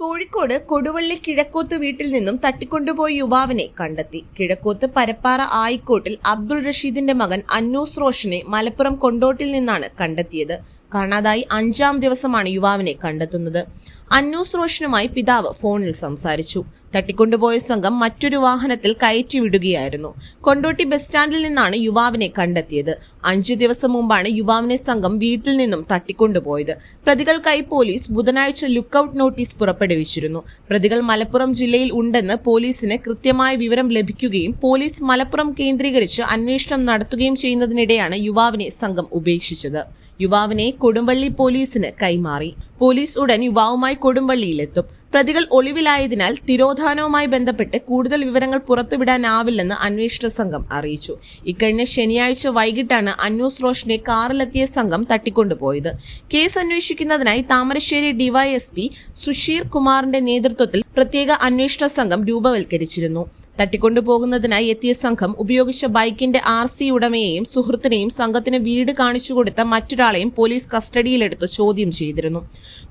കോഴിക്കോട് കൊടുവള്ളി കിഴക്കോത്ത് വീട്ടിൽ നിന്നും തട്ടിക്കൊണ്ടുപോയ യുവാവിനെ കണ്ടെത്തി. കിഴക്കോത്ത് പരപ്പാറ ആയിക്കോട്ടിൽ അബ്ദുൾ റഷീദിന്റെ മകൻ അന്നൂസ് റോഷനെ മലപ്പുറം കൊണ്ടോട്ടിൽ നിന്നാണ് കണ്ടെത്തിയത്. കാണാതായി അഞ്ചാം ദിവസമാണ് യുവാവിനെ കണ്ടെത്തുന്നത്. അന്നൂസ് റോഷനുമായി പിതാവ് ഫോണിൽ സംസാരിച്ചു. തട്ടിക്കൊണ്ടുപോയ സംഘം മറ്റൊരു വാഹനത്തിൽ കയറ്റി വിടുകയായിരുന്നു കൊണ്ടോട്ടി ബസ് സ്റ്റാൻഡിൽ നിന്നാണ് യുവാവിനെ കണ്ടെത്തിയത്. അഞ്ചു ദിവസം മുമ്പാണ് യുവാവിനെ സംഘം വീട്ടിൽ നിന്നും തട്ടിക്കൊണ്ടുപോയത്. പ്രതികൾക്കായി പോലീസ് ബുധനാഴ്ച ലുക്കൌട്ട് നോട്ടീസ് പുറപ്പെടുവിച്ചിരുന്നു. പ്രതികൾ മലപ്പുറം ജില്ലയിൽ ഉണ്ടെന്ന് പോലീസിന് കൃത്യമായ വിവരം ലഭിക്കുകയും പോലീസ് മലപ്പുറം കേന്ദ്രീകരിച്ച് അന്വേഷണം നടത്തുകയും ചെയ്യുന്നതിനിടെയാണ് യുവാവിനെ സംഘം ഉപേക്ഷിച്ചത്. യുവാവിനെ കൊടുമ്പള്ളി പോലീസിന് കൈമാറി. പോലീസ് ഉടൻ യുവാവുമായി കൊടുമ്പള്ളിയിലെത്തും പ്രതികൾ ഒളിവിലായതിനാൽ തിരോധാനവുമായി ബന്ധപ്പെട്ട് കൂടുതൽ വിവരങ്ങൾ പുറത്തുവിടാനാവില്ലെന്ന് അന്വേഷണ സംഘം അറിയിച്ചു. ഇക്കഴിഞ്ഞ ശനിയാഴ്ച വൈകിട്ടാണ് അന്യൂസ് റോഷനെ കാറിലെത്തിയ സംഘം തട്ടിക്കൊണ്ടുപോയത്. കേസ് അന്വേഷിക്കുന്നതിനായി താമരശ്ശേരി ഡിവൈഎസ്പി സുഷീർ കുമാറിന്റെ നേതൃത്വത്തിൽ പ്രത്യേക അന്വേഷണ സംഘം രൂപവൽക്കരിച്ചിരുന്നു. തട്ടിക്കൊണ്ടുപോകുന്നതിനായി എത്തിയ സംഘം ഉപയോഗിച്ച ബൈക്കിന്റെ ആർ സി ഉടമയെയും സുഹൃത്തിനെയും സംഘത്തിന് വീട് കാണിച്ചു കൊടുത്ത മറ്റൊരാളെയും പോലീസ് കസ്റ്റഡിയിലെടുത്ത് ചോദ്യം ചെയ്തിരുന്നു.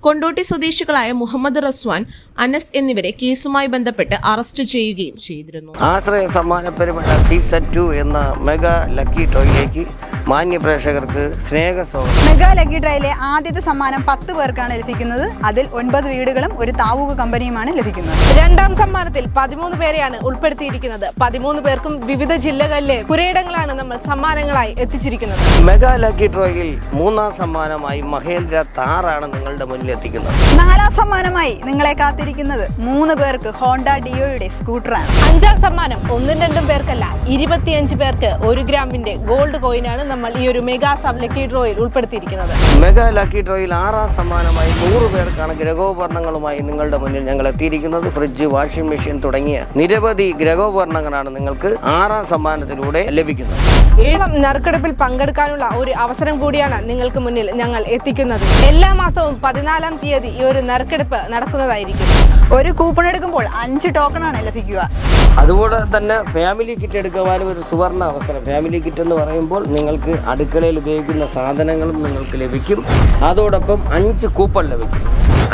കൊണ്ടോട്ടി സ്വദേശികളായ മുഹമ്മദ് റസ്വാൻ അനസ് എന്നിവരെ കേസുമായി ബന്ധപ്പെട്ട് അറസ്റ്റ് ചെയ്യുകയും ചെയ്തിരുന്നു. ആശ്രയ സമ്മാന പെരുമഴ സീസൺ ടു എന്ന മെഗാ ലക്കി ടോയിലേക്ക് മാന്യ പ്രേക്ഷകർക്ക് സ്നേഹ സ്വാഗതം. മെഗാ ലക്കി ഡ്രൈയിലെ ആദ്യത്തെ സമ്മാനം പത്ത് പേർക്കാണ് ലഭിക്കുന്നത്. അതിൽ ഒൻപത് വീടുകളും ഒരു താവൂക കമ്പനിയുമാണ് ലഭിക്കുന്നത്. രണ്ടാം സമ്മാനത്തിൽ പതിമൂന്ന് പേരെയാണ് ഉൾപ്പെടുത്തിയിരിക്കുന്നത്. പതിമൂന്ന് പേർക്കും വിവിധ ജില്ലകളിലെ പുരയിടങ്ങളാണ് നമ്മൾ സമ്മാനങ്ങളായി എത്തിച്ചിരിക്കുന്നത്. മെഗാ ലക്കി ഡ്രോയിൽ മൂന്നാം സമ്മാനമായി മഹേന്ദ്ര താറാണ് നിങ്ങളുടെ മുന്നിൽ എത്തിക്കുന്നത്. നാലാം സമ്മാനമായി നിങ്ങളെ കാത്തിരിക്കുന്നത് മൂന്ന് പേർക്ക് ഹോണ്ട ഡിയോയുടെ സ്കൂട്ടറാണ്. അഞ്ചാം സമ്മാനം ഒന്നും രണ്ടും പേർക്കല്ല ഇരുപത്തിയഞ്ച് പേർക്ക് ഒരു ഗ്രാമിന്റെ ഗോൾഡ് കോയിനാണ് നമ്മൾ ഈ ഒരു മെഗാ സബ് ലക്കി ഡ്രോയിൽ ഉൾപ്പെടുത്തിയിരിക്കുന്നത്. മെഗാ ലക്കി ഡ്രോയിൽ ആറാം സമ്മാനമായി നൂറ് പേർക്കാണ് ഗ്രഹോപകരണങ്ങളുമായി നിങ്ങളുടെ മുന്നിൽ ഞങ്ങൾ എത്തിയിരിക്കുന്നത്. ഫ്രിഡ്ജ് വാഷിംഗ് മെഷീൻ തുടങ്ങിയ നിരവധി ഗ്രഹോപകരണങ്ങളാണ് നിങ്ങൾക്ക് ആറാം സമ്മാനത്തിലൂടെ ലഭിക്കുന്നത്. ഏഴാം നറുക്കെടുപ്പിൽ പങ്കെടുക്കാനുള്ള ഒരു അവസരം കൂടിയാണ് നിങ്ങൾക്ക് മുന്നിൽ ഞങ്ങൾ എത്തിക്കുന്നത്. എല്ലാ മാസവും പതിനാലാം തീയതി ഈ ഒരു നറുക്കെടുപ്പ് നടക്കുന്നതായിരിക്കും. ഒരു കൂപ്പൺ എടുക്കുമ്പോൾ അഞ്ച് ടോക്കണാണ് ലഭിക്കുക. അതുപോലെ തന്നെ ഫാമിലി കിറ്റ് എടുക്കുവാനും ഒരു സുവർണ അവസരം. ഫാമിലി കിറ്റ് എന്ന് പറയുമ്പോൾ നിങ്ങൾക്ക് അടുക്കളയിൽ ഉപയോഗിക്കുന്ന സാധനങ്ങളും നിങ്ങൾക്ക് ലഭിക്കും. അതോടൊപ്പം അഞ്ച് കൂപ്പൺ ലഭിക്കും.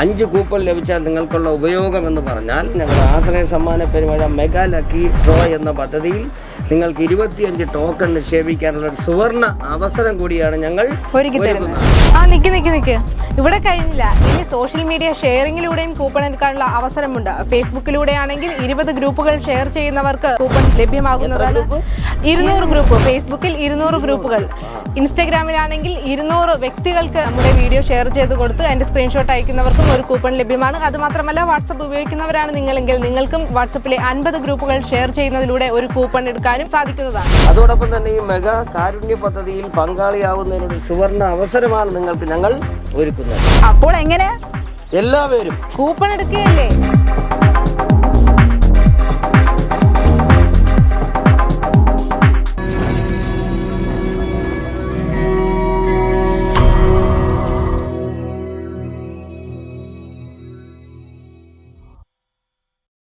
അഞ്ച് കൂപ്പൺ ലഭിച്ചാൽ നിങ്ങൾക്കുള്ള ഉപയോഗം എന്ന് പറഞ്ഞാൽ ഞങ്ങളുടെ ആശ്രയ സമ്മാന പെരുമഴ മെഗാ ലക്കി ഡ്രോ എന്ന പദ്ധതിയിൽ നിങ്ങൾക്ക് ഇരുപത്തിയഞ്ച് ടോക്കൺ നിക്ഷേപിക്കാനുള്ള ഒരു സുവർണ അവസരം കൂടിയാണ് ഞങ്ങൾ ഒരുക്കി തരുന്നത്. ആ നിക്ക് നിക്ക് നിക്ക്. ഇവിടെ കഴിഞ്ഞില്ല. ഇനി സോഷ്യൽ മീഡിയ ഷെയറിംഗിലൂടെയും കൂപ്പൺ എടുക്കാനുള്ള അവസരമുണ്ട്. ഫേസ്ബുക്കിലൂടെ ആണെങ്കിൽ ഇരുപത് ഗ്രൂപ്പുകൾ ഷെയർ ചെയ്യുന്നവർക്ക് കൂപ്പൺ ലഭ്യമാകുന്നതാണ്. ഇരുന്നൂറ് ഗ്രൂപ്പ്. ഫേസ്ബുക്കിൽ ഇരുന്നൂറ് ഗ്രൂപ്പുകൾ. ഇൻസ്റ്റഗ്രാമിലാണെങ്കിൽ ഇരുന്നൂറ് വ്യക്തികൾക്ക് നമ്മുടെ വീഡിയോ ഷെയർ ചെയ്ത് കൊടുത്ത് അതിന്റെ സ്ക്രീൻഷോട്ട് അയക്കുന്നവർക്കും ഒരു കൂപ്പൺ ലഭ്യമാണ്. അത് മാത്രമല്ല വാട്സപ്പ് ഉപയോഗിക്കുന്നവരാണ് നിങ്ങളെങ്കിൽ നിങ്ങൾക്കും വാട്സപ്പിലെ അൻപത് ഗ്രൂപ്പുകൾ ഷെയർ ചെയ്യുന്നതിലൂടെ ഒരു കൂപ്പൺ എടുക്കാനും സാധിക്കുന്നതാണ്. അതോടൊപ്പം തന്നെ ഈ മെഗാ കാരുണ്യ പദ്ധതിയിൽ പങ്കാളിയാവുന്നതിനൊരു സുവർണ അവസരമാണ് നിങ്ങൾക്ക് ഞങ്ങൾ ഒരുക്കുന്നത്. അപ്പോൾ എങ്ങനെ? എല്ലാവരും കൂപ്പൺ എടുക്കുകയല്ലേ?